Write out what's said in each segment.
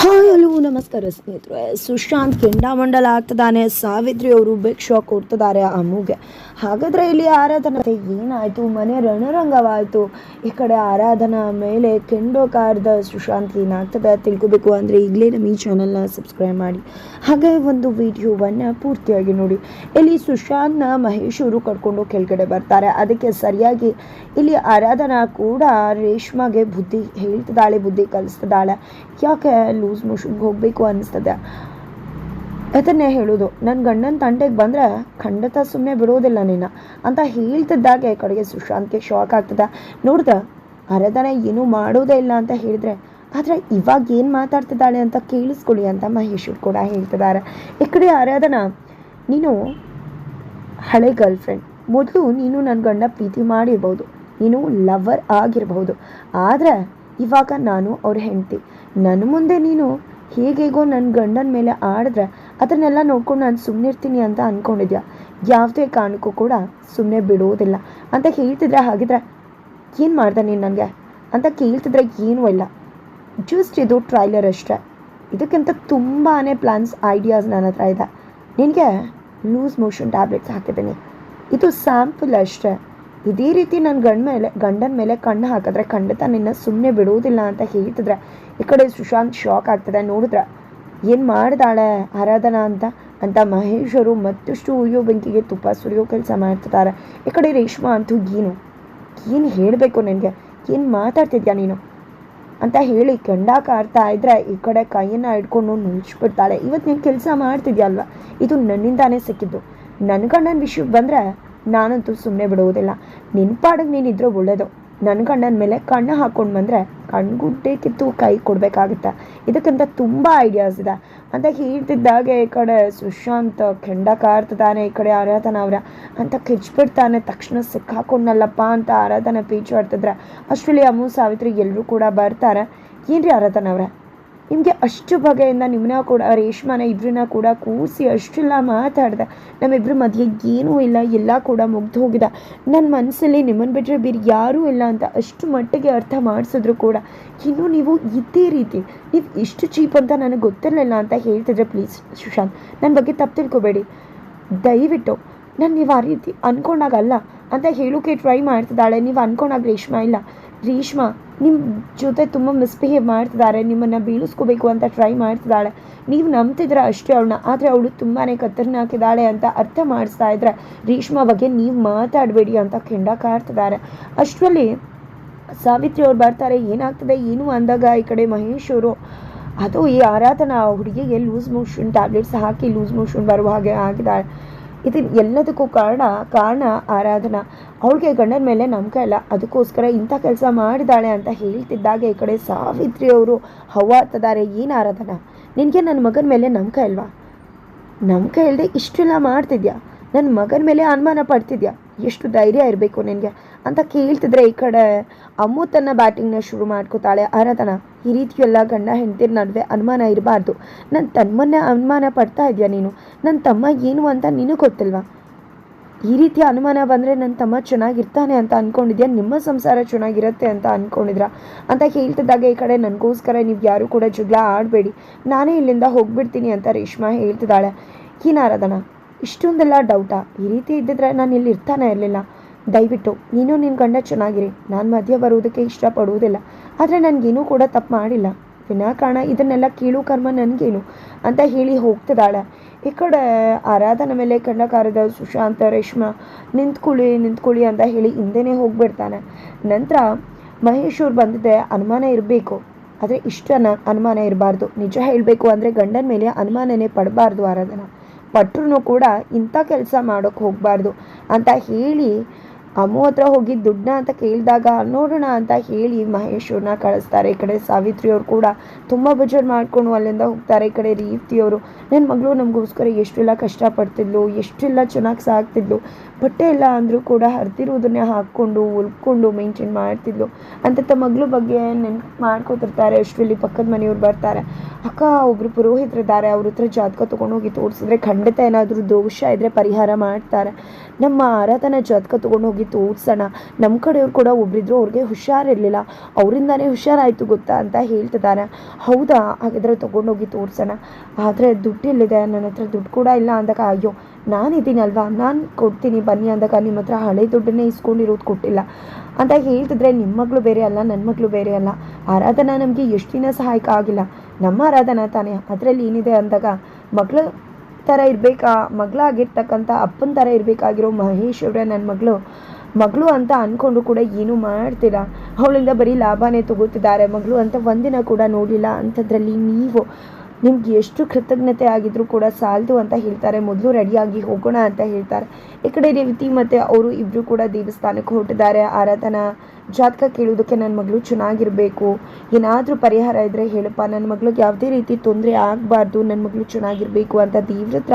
Hi hello ನಮಸ್ಕಾರ ಸ್ನೇಹಿತರೆ. ಸುಶಾಂತ್ ಕೆಂಡಾಮಂಡಲ ಆಗ್ತದಾನೆ ಸಾವಿತ್ರಿ ಅವರು ಬಿಗ್ ಶಾಕ್ ಕೊಡ್ತಿದ್ದಾರೆ ಅಮ್ಮುಗೆ ಹಾಗಾದ್ರೆ ಇಲ್ಲಿ ಆರಾಧನಾ ಏನಾಯ್ತು? ಮನೆ ರಣರಂಗವಾಯ್ತು. ಈ ಕಡೆ ಆರಾಧನಾ ಮೇಲೆ ಕೆಂಡೋ ಕಾರ್ದ ಸುಶಾಂತ್ ಏನಾಗ್ತದೆ ತಿಳ್ಕೋಬೇಕು ಅಂದರೆ ಈಗಲೇ ನಮ್ಮ ಈ ಚಾನಲ್ನ ಸಬ್ಸ್ಕ್ರೈಬ್ ಮಾಡಿ. ಹಾಗೆ ಒಂದು ವಿಡಿಯೋವನ್ನು ಪೂರ್ತಿಯಾಗಿ ನೋಡಿ. ಇಲ್ಲಿ ಸುಶಾಂತ್ನ ಮಹೇಶ್ ಅವರು ಕರ್ಕೊಂಡು ಕೆಳಗಡೆ ಬರ್ತಾರೆ. ಅದಕ್ಕೆ ಸರಿಯಾಗಿ ಇಲ್ಲಿ ಆರಾಧನಾ ಕೂಡ ರೇಷ್ಮಾಗೆ ಬುದ್ಧಿ ಹೇಳ್ತಿದ್ದಾಳೆ, ಬುದ್ಧಿ ಕಲಿಸ್ತಿದ್ದಾಳೆ. ಯಾಕೆ ಲೂಸ್ ಮೋಷನ್ಗೆ ಹೋಗಬೇಕು ಅನ್ನಿಸ್ತದೆ. ಅದನ್ನೇ ಹೇಳೋದು ನನ್ನ ಗಂಡನ ತಂಟೆಗೆ ಬಂದರೆ ಖಂಡಿತ ಸುಮ್ಮನೆ ಬಿಡೋದಿಲ್ಲ ನಿನ್ನ ಅಂತ ಹೇಳ್ತಿದ್ದಾಗೆ ಕಡೆಗೆ ಸುಶಾಂತ್ಗೆ ಶಾಕ್ ಆಗ್ತದೆ. ನೋಡ್ದ ಆರಾಧನೆ ಏನೂ ಮಾಡೋದೇ ಇಲ್ಲ ಅಂತ ಹೇಳಿದ್ರೆ, ಆದರೆ ಇವಾಗ ಏನು ಮಾತಾಡ್ತಿದ್ದಾಳೆ ಅಂತ ಕೇಳಿಸ್ಕೊಳ್ಳಿ ಅಂತ ಮಹೇಶ್ವರು ಕೂಡ ಹೇಳ್ತಿದ್ದಾರೆ. ಈ ಕಡೆ ಆರಾಧನ ನೀನು ಹಳೆ ಗರ್ಲ್ ಫ್ರೆಂಡ್ ಮೊದಲು ನೀನು ನನ್ನ ಗಂಡ ಪ್ರೀತಿ ಮಾಡಿರ್ಬೋದು, ನೀನು ಲವರ್ ಆಗಿರಬಹುದು ಆದರೆ ಇವಾಗ ನಾನು ಅವ್ರ ಹೆಂಡತಿ. ನನ್ನ ಮುಂದೆ ನೀನು ಹೇಗೇಗೋ ನನ್ನ ಗಂಡನ ಮೇಲೆ ಆಡಿದ್ರೆ ಅದನ್ನೆಲ್ಲ ನೋಡ್ಕೊಂಡು ನಾನು ಸುಮ್ಮನೆ ಇರ್ತೀನಿ ಅಂತ ಅಂದ್ಕೊಂಡಿದ್ಯಾ ಯಾವುದೇ ಕಾರಣಕ್ಕೂ ಕೂಡ ಸುಮ್ಮನೆ ಬಿಡೋದಿಲ್ಲ. ಅಂತ ಹೇಳ್ತಿದ್ರೆ ಹಾಗಿದ್ರೆ ಏನು ಮಾಡ್ದೆ ನೀನು ನನಗೆ? ಅಂತ ಕೇಳ್ತಿದ್ರೆ ಏನೂ ಇಲ್ಲ. ಜಸ್ಟ್ ಇದು ಟ್ರೈಲರ್ ಅಷ್ಟೇ. ಇದಕ್ಕಿಂತ ತುಂಬಾ ಪ್ಲ್ಯಾನ್ಸ್ ಐಡಿಯಾಸ್ ನನ್ನ ಹತ್ರ ಇದೆ. ನಿನಗೆ ಲೂಸ್ ಮೋಷನ್ ಟ್ಯಾಬ್ಲೆಟ್ಸ್ ಹಾಕಿದ್ದೀನಿ. ಇದು ಸ್ಯಾಂಪಲ್ ಅಷ್ಟೇ. ಇದೇ ರೀತಿ ನನ್ನ ಗಂಡ ಮೇಲೆ, ಗಂಡನ ಮೇಲೆ ಕಣ್ಣು ಹಾಕಿದ್ರೆ ಖಂಡಿತ ನಿನ್ನ ಸುಮ್ಮನೆ ಬಿಡುವುದಿಲ್ಲ ಅಂತ ಹೇಳ್ತಿದ್ರೆ, ಈ ಕಡೆ ಸುಶಾಂತ್ ಶಾಕ್ ಆಗ್ತದೆ. ನೋಡಿದ್ರೆ, ಏನು ಮಾಡ್ದಾಳೆ ಆರಾಧನಾ ಅಂತ? ಅಂತ ಮಹೇಶರು ಮತ್ತಷ್ಟು ಉಯ್ಯೋ ಬೆಂಕಿಗೆ ತುಪ್ಪ ಸುರಿಯೋ ಕೆಲಸ ಮಾಡ್ತಿದ್ದಾರೆ. ಈ ಕಡೆ ರೇಷ್ಮಾ ಅಂತೂ ಏನು ಏನು ಹೇಳಬೇಕು ನನಗೆ? ಏನು ಮಾತಾಡ್ತಿದ್ಯಾ ನೀನು? ಅಂತ ಹೇಳಿ ಕೆಂಡ ಕಾರ್ತಾ ಇದ್ರೆ ಈ ಕಡೆ ಕೈಯನ್ನು ಹಿಡ್ಕೊಂಡು ನುಚ್ಚಿಬಿಡ್ತಾಳೆ ಇವತ್ತು ನೀನು ಕೆಲಸ ಅಲ್ವಾ? ಇದು ನನ್ನಿಂದಾನೇ ಸಿಕ್ಕಿದ್ದು. ನನ್ನ ಗಂಡನ ವಿಷಯಕ್ಕೆ ಬಂದರೆ ನಾನಂತೂ ಸುಮ್ಮನೆ ಬಿಡುವುದಿಲ್ಲ. ನಿನ್ನ ಪಾಡಿಗೆ ನೀನಿದ್ರೆ ಒಳ್ಳೇದು. ನನ್ನ ಗಂಡನ ಮೇಲೆ ಕಣ್ಣು ಹಾಕ್ಕೊಂಡು ಬಂದರೆ ಕಣ್ಗುಡ್ಡೆ ಕಿತ್ತು ಕೈ ಕೊಡಬೇಕಾಗುತ್ತೆ. ಇದಕ್ಕಿಂತ ತುಂಬ ಐಡಿಯಾಸ್ ಇದೆ. ಅಂತ ಹೇಳ್ತಿದ್ದಾಗೆ ಈ ಕಡೆ ಸುಶಾಂತ್, ಕೆಂಡ ಕಾರ್ತಾನೆ ಈ ಕಡೆ ಆರಾಧನಾ ಅವರ. ಅಂತ ಕಿಚ್ಬಿಡ್ತಾನೆ, ತಕ್ಷಣ ಸಿಕ್ಕಾಕೊಂಡಲ್ಲಪ್ಪ ಅಂತ ಆರಾಧನ ಪೀಚು ಆಡ್ತಿದ್ರೆ. ಅಷ್ಟರಲ್ಲಿ ಅಮ್ಮು ಸಾವಿತ್ರಿ ಎಲ್ಲರೂ ಕೂಡ ಬರ್ತಾರೆ. ಏನ್ರಿ ಆರಾಧನಾ ಅವರೇ? ನಿಮಗೆ ಅಷ್ಟು ಬಗೆಯಿಂದ ನಿಮ್ಮನ್ನ ಕೂಡ, ರೇಷ್ಮಾನ ಇಬ್ಬರನ್ನ ಕೂಡ ಕೂರಿಸಿ ಅಷ್ಟೆಲ್ಲ ಮಾತಾಡ್ದೆ. ನಮ್ಮಿಬ್ಬರ ಮಧ್ಯೆ ಏನೂ ಇಲ್ಲ, ಎಲ್ಲ ಕೂಡ ಮುಗ್ದು ಹೋಗಿದೆ. ನನ್ನ ಮನಸ್ಸಲ್ಲಿ ನಿಮ್ಮನ್ನು ಬಿಟ್ಟರೆ ಬೇರೆ ಯಾರೂ ಇಲ್ಲ ಅಂತ ಅಷ್ಟು ಮಟ್ಟಿಗೆ ಅರ್ಥ ಮಾಡಿಸಿದ್ರು ಕೂಡ. ಇನ್ನೂ ನೀವು ಇದೇ ರೀತಿ, ನೀವು ಇಷ್ಟು ಚೀಪ್ ಅಂತ ನನಗೆ ಗೊತ್ತಿರಲಿಲ್ಲ ಅಂತ ಹೇಳ್ತಿದ್ರೆ ಪ್ಲೀಸ್ ಸುಶಾಂತ್ ನನ್ನ ಬಗ್ಗೆ ತಪ್ಪು ತಿಳ್ಕೊಬೇಡಿ. ದಯವಿಟ್ಟು, ನಾನು ನೀವು ಆ ರೀತಿ ಅಂದ್ಕೊಂಡಾಗಲ್ಲ ಅಂತ ಹೇಳೋಕೆ ಟ್ರೈ ಮಾಡ್ತಿದ್ದಾಳೆ. ನೀವು ಅಂದ್ಕೊಂಡಾಗ ರೇಷ್ಮಾ ಇಲ್ಲ. ರೇಷ್ಮಾ ನಿಮ್ಮ ಜೊತೆ ತುಂಬ ಮಿಸ್ಬಿಹೇವ್ ಮಾಡ್ತಿದ್ದಾರೆ ನಿಮ್ಮನ್ನು ಬೀಳಿಸ್ಕೋಬೇಕು ಅಂತ ಟ್ರೈ ಮಾಡ್ತಿದ್ದಾಳೆ ನೀವು ನಂಬ್ತಿದ್ರೆ ಅಷ್ಟೇ ಅವಳನ್ನ, ಆದರೆ ಅವಳು ತುಂಬಾ ಕತ್ತರ್ನಾಕಿದ್ದಾಳೆ ಅಂತ ಅರ್ಥ ಮಾಡಿಸ್ತಾ ಇದ್ರೆ ರೇಷ್ಮಾ ಬಗ್ಗೆ ನೀವು ಮಾತಾಡಬೇಡಿ ಅಂತ ಕೆಂಡ ಕಾಡ್ತಿದ್ದಾರೆ ಅಷ್ಟರಲ್ಲಿ ಸಾವಿತ್ರಿ ಅವ್ರು ಬರ್ತಾರೆ, ಏನಾಗ್ತದೆ, ಏನು ಅಂದಾಗ ಈ ಕಡೆ ಮಹೇಶ್ ಅವರು, ಅದು ಈ ಆರಾಧನಾ ಹುಡುಗಿಗೆ ಲೂಸ್ ಮೋಷನ್ ಟ್ಯಾಬ್ಲೆಟ್ಸ್ ಹಾಕಿ ಲೂಸ್ ಮೋಷನ್ ಬರುವ ಹಾಗೆ ಆಗಿದ್ದಾಳೆ ಇದು ಎಲ್ಲದಕ್ಕೂ ಕಾರಣ ಕಾರಣ ಆರಾಧನಾ. ಅವಳಿಗೆ ಗಂಡನ ಮೇಲೆ ನಂಬಿಕೆ ಇಲ್ಲ. ಅದಕ್ಕೋಸ್ಕರ ಇಂಥ ಕೆಲಸ ಮಾಡಿದ್ದಾಳೆ ಅಂತ ಹೇಳ್ತಿದ್ದಾಗ ಈ ಕಡೆ ಸಾವಿತ್ರಿ ಅವರು. ಹವಾಡ್ತಿದ್ದಾರೆ ಏನು ಆರಾಧನಾ? ನಿನಗೆ ನನ್ನ ಮಗನ ಮೇಲೆ ನಂಬಿಕೆ ಇಲ್ವಾ? ನಂಬಿಕೆ ಇಲ್ಲದೆ ಇಷ್ಟೆಲ್ಲ ಮಾಡ್ತಿದ್ಯಾ? ನನ್ನ ಮಗನ ಮೇಲೆ ಅನುಮಾನ ಪಡ್ತಿದ್ಯಾ? ಎಷ್ಟು ಧೈರ್ಯ ಇರಬೇಕು ನಿನಗೆ. ಅಂತ ಕೇಳ್ತಿದ್ರೆ ಈ ಕಡೆ ಅಮ್ಮು ತನ್ನ ಬ್ಯಾಟಿಂಗ್ನ ಶುರು ಮಾಡ್ಕೋತಾಳೆ. ಆರಾಧನ, ಈ ರೀತಿ ಎಲ್ಲ ಗಂಡ ಹೆಂಡತಿರ ನಡುವೆ ಅನುಮಾನ ಇರಬಾರ್ದು. ನನ್ನ ತಮ್ಮನ್ನ ಅನುಮಾನ ಪಡ್ತಾ ಇದೆಯಾ ನೀನು? ನನ್ನ ತಮ್ಮ ಏನು ಅಂತ ನೀನು ಗೊತ್ತಿಲ್ವಾ? ಈ ರೀತಿ ಅನುಮಾನ ಬಂದರೆ ನನ್ನ ತಮ್ಮ ಚೆನ್ನಾಗಿರ್ತಾನೆ ಅಂತ ಅಂದ್ಕೊಂಡಿದ್ಯಾ ನಿಮ್ಮ ಸಂಸಾರ ಚೆನ್ನಾಗಿರುತ್ತೆ ಅಂತ ಅಂದ್ಕೊಂಡಿದ್ರ ಅಂತ ಹೇಳ್ತಿದ್ದಾಗ ಈ ಕಡೆ ನನಗೋಸ್ಕರ ನೀವು ಯಾರು ಕೂಡ ಜಗಳ ಆಡಬೇಡಿ. ನಾನೇ ಇಲ್ಲಿಂದ ಹೋಗ್ಬಿಡ್ತೀನಿ ಅಂತ ರೇಷ್ಮಾ ಹೇಳ್ತಿದ್ದಾಳೆ. ಏನಾರದನ ಇಷ್ಟೊಂದೆಲ್ಲ ಡೌಟಾ ಈ ರೀತಿ ಇದ್ದಿದ್ರೆ ನಾನು ಇಲ್ಲಿ ಇರ್ತಾನೆ ಇರಲಿಲ್ಲ. ದಯವಿಟ್ಟು, ನೀನು ನಿನ್ನ ಗಂಡ ಚೆನ್ನಾಗಿರಿ. ನಾನು ಮಧ್ಯ ಬರುವುದಕ್ಕೆ ಇಷ್ಟಪಡುವುದಿಲ್ಲ. ಆದರೆ ನನಗೇನೂ ಕೂಡ ತಪ್ಪು ಮಾಡಿಲ್ಲ. ವಿನಾಕಾರಣ ಇದನ್ನೆಲ್ಲ ಕೀಳು ಕರ್ಮ ನನಗೇನು? ಅಂತ ಹೇಳಿ ಹೋಗ್ತದಾಳೆ ಈ ಕಡೆ ಆರಾಧನ ಮೇಲೆ ಕಂಡಕಾರದ ಸುಶಾಂತ, ರೇಷ್ಮಾ, ನಿಂತ್ಕೊಳ್ಳಿ ನಿಂತ್ಕೊಳ್ಳಿ ಅಂತ ಹೇಳಿ ಹಿಂದೆನೇ ಹೋಗ್ಬಿಡ್ತಾನೆ. ನಂತರ ಮಹೇಶ್ ಅವ್ರು ಬಂದಿದ್ದೆ, ಅನುಮಾನ ಇರಬೇಕು. ಆದರೆ ಇಷ್ಟನ ಅನುಮಾನ ಇರಬಾರ್ದು. ನಿಜ ಹೇಳಬೇಕು ಅಂದರೆ ಗಂಡನ ಮೇಲೆ ಅನುಮಾನನೇ ಪಡಬಾರ್ದು ಆರಾಧನ. ಪಟ್ರು ಕೂಡ ಇಂಥ ಕೆಲಸ ಮಾಡೋಕ್ಕೆ ಹೋಗಬಾರ್ದು ಅಂತ ಹೇಳಿ ಅಮ್ಮು ಹತ್ರ ಹೋಗಿ ದುಡ್ಡನ್ನ ಅಂತ ಕೇಳಿದಾಗ, ನೋಡೋಣ ಅಂತ ಹೇಳಿ ಮಹೇಶ್ವರನ್ನ ಕಳಿಸ್ತಾರೆ. ಈ ಕಡೆ ಸಾವಿತ್ರಿ ಅವ್ರು ಕೂಡ ತುಂಬ ಬಜಾರ್ ಮಾಡಿಕೊಂಡು ಅಲ್ಲಿಂದ ಹೋಗ್ತಾರೆ. ಈ ಕಡೆ ರೀತಿಯವರು ನನ್ನ ಮಗಳು ನಮಗೋಸ್ಕರ ಎಷ್ಟೆಲ್ಲ ಕಷ್ಟಪಡ್ತಿದ್ಲು, ಎಷ್ಟೆಲ್ಲ ಚೆನ್ನಾಗಿ ಸಾಕ್ತಿದ್ಲು. ಬಟ್ಟೆ ಎಲ್ಲ ಅಂದರೂ ಕೂಡ ಹರಿದಿರೋದನ್ನೇ ಹಾಕ್ಕೊಂಡು ಹೊಲ್ಕೊಂಡು ಮೇಂಟೈನ್ ಮಾಡ್ತಿದ್ಲು. ಅಂತ ತಮ್ಮ ಮಗಳ ಬಗ್ಗೆ ನೆನ್ಪು ಮಾಡ್ಕೊತಿರ್ತಾರೆ. ಅಷ್ಟರಲ್ಲಿ ಪಕ್ಕದ ಮನೆಯವ್ರು ಬರ್ತಾರೆ. ಅಕ್ಕ ಒಬ್ಬರು ಪುರೋಹಿತರಿದ್ದಾರೆ. ಅವ್ರ ಹತ್ರ ಜಾತಕ ತೊಗೊಂಡೋಗಿ ತೋರಿಸಿದ್ರೆ ಖಂಡಿತ ಏನಾದರೂ ದೋಷ ಇದ್ದರೆ ಪರಿಹಾರ ಮಾಡ್ತಾರೆ. ನಮ್ಮ ಆರಾಧನ ಜಾತಕ ತೊಗೊಂಡೋಗಿ ತೋರಿಸೋಣ ನಮ್ಮ ಕಡೆಯವ್ರು ಕೂಡ ಒಬ್ಬರಿದ್ರು ಅವ್ರಿಗೆ ಹುಷಾರಿರಲಿಲ್ಲ. ಅವರಿಂದಾನೇ ಹುಷಾರಾಯಿತು ಗೊತ್ತಾ ಅಂತ ಹೇಳ್ತಿದ್ದಾನೆ ಹೌದಾ? ಹಾಗಿದ್ರೆ ತೊಗೊಂಡೋಗಿ ತೋರಿಸೋಣ ಆದರೆ ದುಡ್ಡಿಲ್ಲಿದೆ ನನ್ನ ಹತ್ರ ದುಡ್ಡು ಕೂಡ ಇಲ್ಲ ಅಂದಾಗ ಅಯ್ಯೋ ನಾನಿದ್ದೀನಲ್ವಾ ನಾನು ಕೊಡ್ತೀನಿ, ಬನ್ನಿ ಅಂದಾಗ ನಿಮ್ಮ ಹತ್ರ ಹಳೆ ದುಡ್ಡನ್ನೇ ಇಸ್ಕೊಂಡಿರೋದು ಕೊಟ್ಟಿಲ್ಲ. ಅಂತ ಹೇಳ್ತಿದ್ರೆ ನಿಮ್ಮ ಮಗಳು ಬೇರೆ ಅಲ್ಲ ನನ್ನ ಮಗಳು ಬೇರೆ ಅಲ್ಲ. ಆರಾಧನಾ ನಮಗೆ ಎಷ್ಟು ದಿನ ಸಹಾಯಕ ಆಗಿಲ್ಲ. ನಮ್ಮ ಆರಾಧನಾ ತಾನೇ. ಅದರಲ್ಲಿ ಏನಿದೆ ಅಂದಾಗ ಮಗಳು ಥರ ಇರಬೇಕಾ? ಮಗಳಾಗಿರ್ತಕ್ಕಂಥ ಅಪ್ಪನ ಥರ ಇರಬೇಕಾಗಿರೋ ಮಹೇಶ್ ಅವರೇ ನನ್ನ ಮಗಳು. ಮಗಳು ಅಂತ ಅಂದ್ಕೊಂಡು ಕೂಡ ಏನು ಮಾಡ್ತಿಲ್ಲ. ಅವಳಿಂದ ಬರೀ ಲಾಭನೇ ತಗೋತಿದ್ದಾರೆ. ಮಗಳು ಅಂತ ಒಂದಿನ ಕೂಡ ನೋಡಿಲ್ಲ ಅಂಥದ್ರಲ್ಲಿ ನೀವು ನಿಮ್ಗೆ ಎಷ್ಟು ಕೃತಜ್ಞತೆ ಆಗಿದ್ರು ಕೂಡ ಸಾಲದು ಅಂತ ಹೇಳ್ತಾರೆ. ಮೊದಲು ರೆಡಿಯಾಗಿ ಹೋಗೋಣ ಅಂತ ಹೇಳ್ತಾರೆ. ಈ ಕಡೆ ರೇವತಿ ಮತ್ತು ಅವರು ಇಬ್ಬರು ಕೂಡ ದೇವಸ್ಥಾನಕ್ಕೆ ಹೊರಟಿದ್ದಾರೆ. ಆರಾಧನಾ ಜಾತಕ ಕೇಳೋದಕ್ಕೆ ನನ್ನ ಮಗಳು ಚೆನ್ನಾಗಿರಬೇಕು. ಏನಾದರೂ ಪರಿಹಾರ ಇದ್ದರೆ ಹೇಳಪ್ಪ. ನನ್ನ ಮಗಳಿಗೆ ಯಾವುದೇ ರೀತಿ ತೊಂದರೆ ಆಗಬಾರ್ದು. ನನ್ನ ಮಗಳು ಚೆನ್ನಾಗಿರಬೇಕು ಅಂತ ದೇವ್ರ ಹತ್ರ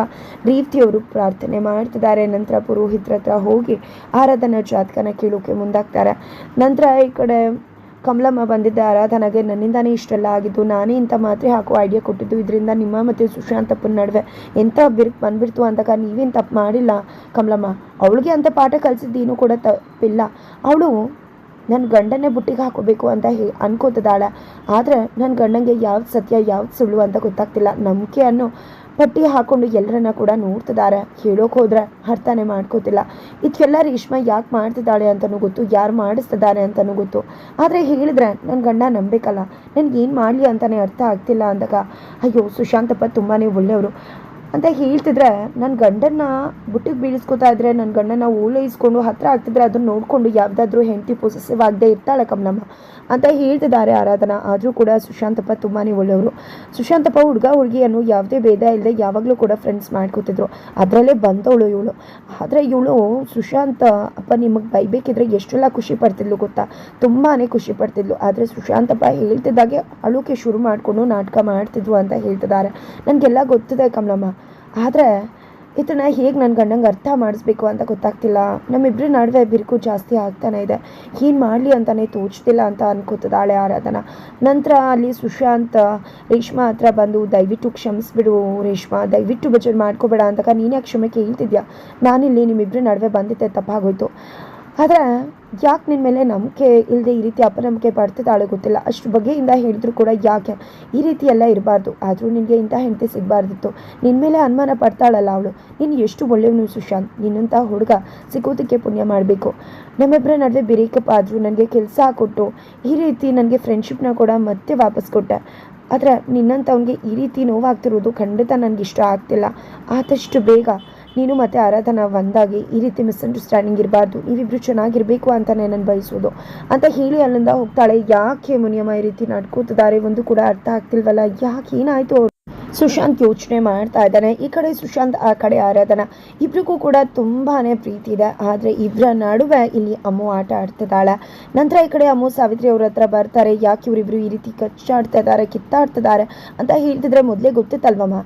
ಅವರು ಪ್ರಾರ್ಥನೆ ಮಾಡ್ತಿದ್ದಾರೆ. ನಂತರ ಪುರೋಹಿತರ ಹತ್ರ ಹೋಗಿ ಆರಾಧನಾ ಜಾತಕನ ಕೇಳೋಕೆ ಮುಂದಾಗ್ತಾರೆ. ನಂತರ ಈ ಕಡೆ ಕಮಲಮ್ಮ ಬಂದಿದ್ದ ಆರಾಧನೆಗೆ ನನ್ನಿಂದಾನೇ ಇಷ್ಟೆಲ್ಲ ಆಗಿದ್ದು, ನಾನೇ ಇಂಥ ಮಾತ್ರೆ ಹಾಕೋ ಐಡಿಯಾ ಕೊಟ್ಟಿದ್ದು. ಇದರಿಂದ ನಿಮ್ಮ ಮತ್ತು ಸುಶಾಂತಪ್ಪನ ನಡುವೆ ಎಂಥ ಬಿರುಕು ಬಂದ್ಬಿಡ್ತು ಅಂದಾಗ ನೀವೇನು ತಪ್ಪು ಮಾಡಿಲ್ಲ ಕಮಲಮ್ಮ. ಅವಳಿಗೆ ಅಂತ ಪಾಠ ಕಲಿಸಿದ್ದೇನು ಕೂಡ ತಪ್ಪಿಲ್ಲ. ಅವಳು ನನ್ನ ಗಂಡನೇ ಬುಟ್ಟಿಗೆ ಹಾಕೋಬೇಕು ಅಂತ ಹೇ ಅನ್ಕೋತದಾಳ ಆದರೆ ನನ್ನ ಗಂಡಂಗೆ ಯಾವ್ದು ಸತ್ಯ, ಯಾವ್ದು ಸುಳ್ಳು ಅಂತ ಗೊತ್ತಾಗ್ತಿಲ್ಲ. ನಂಬಿಕೆ ಅನ್ನೋ ಪಟ್ಟಿ ಹಾಕೊಂಡು ಎಲ್ಲರನ್ನ ಕೂಡ ನೋಡ್ತಿದ್ದಾರೆ. ಹೇಳೋಕೆ ಹೋದ್ರೆ ಅರ್ಥನೇ ಮಾಡ್ಕೋತಿಲ್ಲ. ಇದಕ್ಕೆಲ್ಲ ರೇಷ್ಮ ಯಾಕೆ ಮಾಡ್ತಿದ್ದಾಳೆ ಅಂತಲೂ ಗೊತ್ತು, ಯಾರು ಮಾಡಿಸ್ತಿದ್ದಾರೆ ಅಂತಲೂ ಗೊತ್ತು. ಆದರೆ ಹೇಳಿದ್ರೆ ನನ್ನ ಗಂಡ ನಂಬೇಕಲ್ಲ, ನನಗೇನು ಮಾಡಲಿ ಅಂತಲೇ ಅರ್ಥ ಆಗ್ತಿಲ್ಲ ಅಂದಾಗ, ಅಯ್ಯೋ, ಸುಶಾಂತಪ್ಪ ತುಂಬಾ ಒಳ್ಳೆಯವರು. ಅಂತ ಹೇಳ್ತಿದ್ರೆ ನನ್ನ ಗಂಡನ್ನ ಬುಟ್ಟಿಗೆ ಬೀಳಿಸ್ಕೊತಾ ಇದ್ರೆ ನನ್ನ ಗಂಡನ ಓಲೈಸ್ಕೊಂಡು ಹತ್ರ ಆಗ್ತಿದ್ರೆ ಅದನ್ನ ನೋಡಿಕೊಂಡು ಯಾವುದಾದ್ರೂ ಹೆಂಡತಿ ಪೊಸೆಸಿವ್ ಆಗದೆ ಇರ್ತಾಳೆ ಕಮಲಮ್ಮ ಅಂತ ಹೇಳ್ತಿದ್ದಾರೆ ಆರಾಧನಾ. ಆದರೂ ಕೂಡ ಸುಶಾಂತಪ್ಪ ತುಂಬಾ ಒಳ್ಳೆಯವರು. ಸುಶಾಂತಪ್ಪ ಹುಡುಗ ಹುಡುಗಿಯನ್ನು ಯಾವುದೇ ಭೇದ ಇಲ್ಲದೆ ಯಾವಾಗಲೂ ಕೂಡ ಫ್ರೆಂಡ್ಸ್ ಮಾಡ್ಕೋತಿದ್ರು. ಅದರಲ್ಲೇ ಬಂದವಳು ಇವಳು. ಆದರೆ ಇವಳು ಸುಶಾಂತ ಅಪ್ಪ ನಿಮಗೆ ಬೈಬೇಕಿದ್ರೆ ಎಷ್ಟೆಲ್ಲ ಖುಷಿ ಪಡ್ತಿದ್ಲು ಗೊತ್ತಾ? ತುಂಬಾ ಖುಷಿ ಪಡ್ತಿದ್ಲು. ಆದರೆ ಸುಶಾಂತಪ್ಪ ಹೇಳ್ತಿದ್ದಾಗೆ ಅಳುಕೆ ಶುರು ಮಾಡಿಕೊಂಡು ನಾಟಕ ಮಾಡ್ತಿದ್ವು ಅಂತ ಹೇಳ್ತಿದ್ದಾರೆ. ನನಗೆಲ್ಲ ಗೊತ್ತಿದೆ ಕಮಲಮ್ಮ. ಆದರೆ ಇದನ್ನ ಹೇಗೆ ನನ್ನ ಗಂಡಂಗೆ ಅರ್ಥ ಮಾಡಿಸ್ಬೇಕು ಅಂತ ಗೊತ್ತಾಗ್ತಿಲ್ಲ. ನಮ್ಮಿಬ್ಬರ ನಡುವೆ ಬಿರುಕು ಜಾಸ್ತಿ ಆಗ್ತಾನೆ ಇದೆ. ಏನು ಮಾಡಲಿ ಅಂತಲೇ ತೋಚ್ತಿಲ್ಲ ಅಂತ ಅನ್ಕೋತಿದ್ದಾಳೆ ಆರಾಧನ. ನಂತರ ಅಲ್ಲಿ ಸುಶಾಂತ್, ರೇಷ್ಮಾ ಹತ್ರ ಬಂದು, ದಯವಿಟ್ಟು ಕ್ಷಮಿಸ್ಬಿಡು ರೇಷ್ಮಾ, ದಯವಿಟ್ಟು ಬಜರ್ ಮಾಡ್ಕೋಬೇಡ ಅಂತ ನೀನೇ ಕ್ಷಮೆ ಕೇಳ್ತಿದ್ಯಾ ನಾನಿಲ್ಲಿ ನಿಮ್ಮಿಬ್ಬರ ನಡುವೆ ಬಂದಿದ್ದೆ ತಪ್ಪಾಗೋಯ್ತು. ಆದರೆ ಯಾಕೆ ನಿನ್ನ ಮೇಲೆ ನಂಬಿಕೆ ಇಲ್ಲದೆ ಈ ರೀತಿ ಅಪನಂಬಿಕೆ ಪಡ್ತಿದ್ದಾಳೆ ಗೊತ್ತಿಲ್ಲ. ಅಷ್ಟು ಬಗೆಯಿಂದ ಹೇಳಿದ್ರು ಕೂಡ ಯಾಕೆ? ಈ ರೀತಿ ಎಲ್ಲ ಇರಬಾರ್ದು. ಆದರೂ ನಿನಗೆ ಇಂಥ ಹೆಂಡತಿ ಸಿಗಬಾರ್ದಿತ್ತು. ನಿನ್ನ ಮೇಲೆ ಅನುಮಾನ ಪಡ್ತಾಳಲ್ಲ ಅವಳು. ನೀನು ಎಷ್ಟು ಒಳ್ಳೆಯವನು ಸುಶಾಂತ್. ನಿನ್ನಂಥ ಹುಡುಗ ಸಿಗೋದಕ್ಕೆ ಪುಣ್ಯ ಮಾಡಬೇಕು. ನಮ್ಮಿಬ್ಬರ ನಡುವೆ ಬ್ರೇಕಪ್ ಆದರೂ ನನಗೆ ಕೆಲಸ ಕೊಟ್ಟು ಈ ರೀತಿ ನನಗೆ ಫ್ರೆಂಡ್ಶಿಪ್ನ ಕೂಡ ಮತ್ತೆ ವಾಪಸ್ ಕೊಟ್ಟೆ. ಆದರೆ ನಿನ್ನಂಥವ್ನಿಗೆ ಈ ರೀತಿ ನೋವಾಗ್ತಿರೋದು ಖಂಡಿತ ನನಗೆ ಇಷ್ಟ ಆಗ್ತಿಲ್ಲ. ಆದಷ್ಟು ಬೇಗ ನೀನು ಮತ್ತು ಆರಾಧನಾ ಒಂದಾಗಿ ಈ ರೀತಿ ಮಿಸ್ಅಂಡರ್ಸ್ಟ್ಯಾಂಡಿಂಗ್ ಇರಬಾರ್ದು ನೀವಿಬ್ರು ಚೆನ್ನಾಗಿರಬೇಕು ಅಂತಲೇ ನಾನು ಬಯಸೋದು ಅಂತ ಹೇಳಿ ಅಲ್ಲಿಂದ ಹೋಗ್ತಾಳೆ. ಯಾಕೆ ಮುನಿಯಮ್ಮ ಈ ರೀತಿ ನಡ್ಕೋತಿದ್ದಾರೆ? ಒಂದು ಕೂಡ ಅರ್ಥ ಆಗ್ತಿಲ್ವಲ್ಲ? ಯಾಕೆ ಏನಾಯಿತು ಅವರು? ಸುಶಾಂತ್ ಯೋಚನೆ ಮಾಡ್ತಾ ಇದ್ದಾನೆ. ಈ ಕಡೆ ಸುಶಾಂತ್, ಆ ಕಡೆ ಆರಾಧನಾ. ಇಬ್ರಿಗೂ ಕೂಡ ತುಂಬಾನೇ ಪ್ರೀತಿ ಇದೆ. ಆದರೆ ಇಬ್ಬರ ನಡುವೆ ಇಲ್ಲಿ ಅಮ್ಮು ಆಟ ಆಡ್ತಿದ್ದಾಳೆ. ನಂತರ ಈ ಕಡೆ ಅಮ್ಮು ಸಾವಿತ್ರಿ ಅವ್ರ ಹತ್ರ ಬರ್ತಾರೆ. ಯಾಕೆ ಇವರಿಬ್ರು ಈ ರೀತಿ ಕಚ್ಚಾಡ್ತಾ ಇದ್ದಾರೆ ಕಿತ್ತಾಡ್ತಿದ್ದಾರೆ ಅಂತ ಹೇಳ್ತಿದ್ರೆ ಮೊದಲೇ ಗೊತ್ತಿತ್ತಲ್ವಮ್ಮ?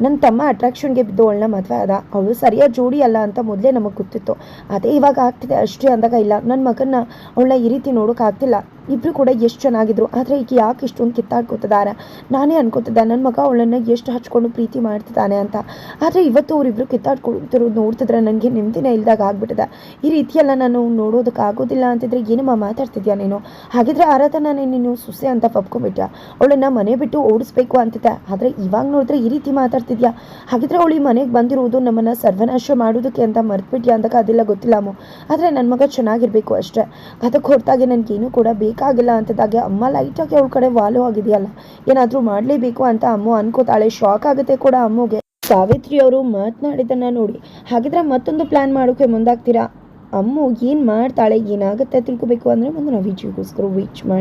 ನನ್ನ ತಮ್ಮ ಅಟ್ರಾಕ್ಷನ್ಗೆ ಬಿದ್ದು ಅವಳನ್ನ ಮದುವೆ ಅದ ಅವಳು ಸರಿಯಾದ ಜೋಡಿ ಅಲ್ಲ ಅಂತ ಮೊದಲೇ ನಮಗೆ ಗೊತ್ತಿತ್ತು. ಅದೇ ಇವಾಗ ಆಗ್ತಿದೆ ಅಷ್ಟೇ ಅಂದಾಗ ಇಲ್ಲ. ನನ್ನ ಮಗನ್ನ ಅವಳನ್ನ ಈ ರೀತಿ ನೋಡೋಕ್ಕಾಗ್ತಿಲ್ಲ ಇಬ್ಬರು ಕೂಡ ಎಷ್ಟು ಚೆನ್ನಾಗಿದ್ರು, ಆದರೆ ಈಗ ಯಾಕೆ ಇಷ್ಟೊಂದು ಕಿತ್ತಾಡ್ಕೊತಿದ್ದಾರೆ ನಾನೇ ಅನ್ಕೋತಿದ್ದೆ ನನ್ನ ಮಗ ಅವಳನ್ನು ಎಷ್ಟು ಹಚ್ಕೊಂಡು ಪ್ರೀತಿ ಮಾಡ್ತಿದ್ದಾನೆ ಅಂತ. ಆದರೆ ಇವತ್ತು ಅವರಿಬ್ಬರು ಕಿತ್ತಾಡ್ಕೊಳ್ತಿರೋದು ನೋಡ್ತಿದ್ರೆ ನನಗೆ ನೆಮ್ಮದಿನ ಇಲ್ದಾಗ ಆಗ್ಬಿಟ್ಟಿದೆ. ಈ ರೀತಿಯೆಲ್ಲ ನಾನು ನೋಡೋದಕ್ಕಾಗೋದಿಲ್ಲ ಅಂತಿದ್ರೆ ಏನಮ್ಮ ಮಾತಾಡ್ತಿದ್ಯಾ ನೀನು? ಹಾಗಿದ್ರೆ ಆರಾಧನಾನೇ ನೀನು ಸುಸೆ ಅಂತ ಪಪ್ಕೊಂಬಿಟ್ಯಾ ಅವಳನ್ನು ಮನೆ ಬಿಟ್ಟು ಓಡಿಸ್ಬೇಕು ಅಂತಿದ್ದೆ. ಆದರೆ ಇವಾಗ ನೋಡಿದ್ರೆ ಈ ರೀತಿ ಮಾತಾಡ್ತಿದ್ಯಾ? ಹಾಗಿದ್ರೆ ಅವಳು ಮನೆಗೆ ಬಂದಿರೋದು ನಮ್ಮನ್ನು ಸರ್ವನಾಶ ಮಾಡೋದಕ್ಕೆ ಅಂತ ಮರ್ತ್ಬಿಟ್ಯಾ ಅಂದಾಗ ಅದೆಲ್ಲ ಗೊತ್ತಿಲ್ಲ ಆದ್ರೆ ಆದರೆ ನನ್ನ ಮಗ ಚೆನ್ನಾಗಿರಬೇಕು ಅಷ್ಟೇ. ಅದಕ್ಕೆ ಹೊರತಾಗಿ ನನಗೇನು ಕೂಡ ಬೇಕಾಗಿಲ್ಲ ಅಂತದಾಗೆ ಅಮ್ಮ ಲೈಟಾಗಿ ಅವಳ ಕಡೆ ವಾಲು ಆಗಿದೆಯಲ್ಲ? ಏನಾದರೂ ಮಾಡಲೇಬೇಕು ಅಂತ ಅಮ್ಮ ಅನ್ಕೋತಾಳೆ. ಶಾಕ್ ಆಗುತ್ತೆ ಕೂಡ ಅಮ್ಮಗೆ. ಸಾವಿತ್ರಿ ಅವರು ಮಾತನಾಡಿದ್ದನ್ನು ನೋಡಿ. ಹಾಗಿದ್ರೆ ಮತ್ತೊಂದು ಪ್ಲಾನ್ ಮಾಡೋಕೆ ಮುಂದಾಗ್ತೀರಾ? ಅಮ್ಮು ಏನು ಮಾಡ್ತಾಳೆ, ಏನಾಗುತ್ತೆ ತಿಳ್ಕೊಬೇಕು ಅಂದರೆ ಮುಂದೆ ನಾವು ವಿಜಯಗೋಸ್ಕರ ವೀಚ್ ಮಾಡಿ.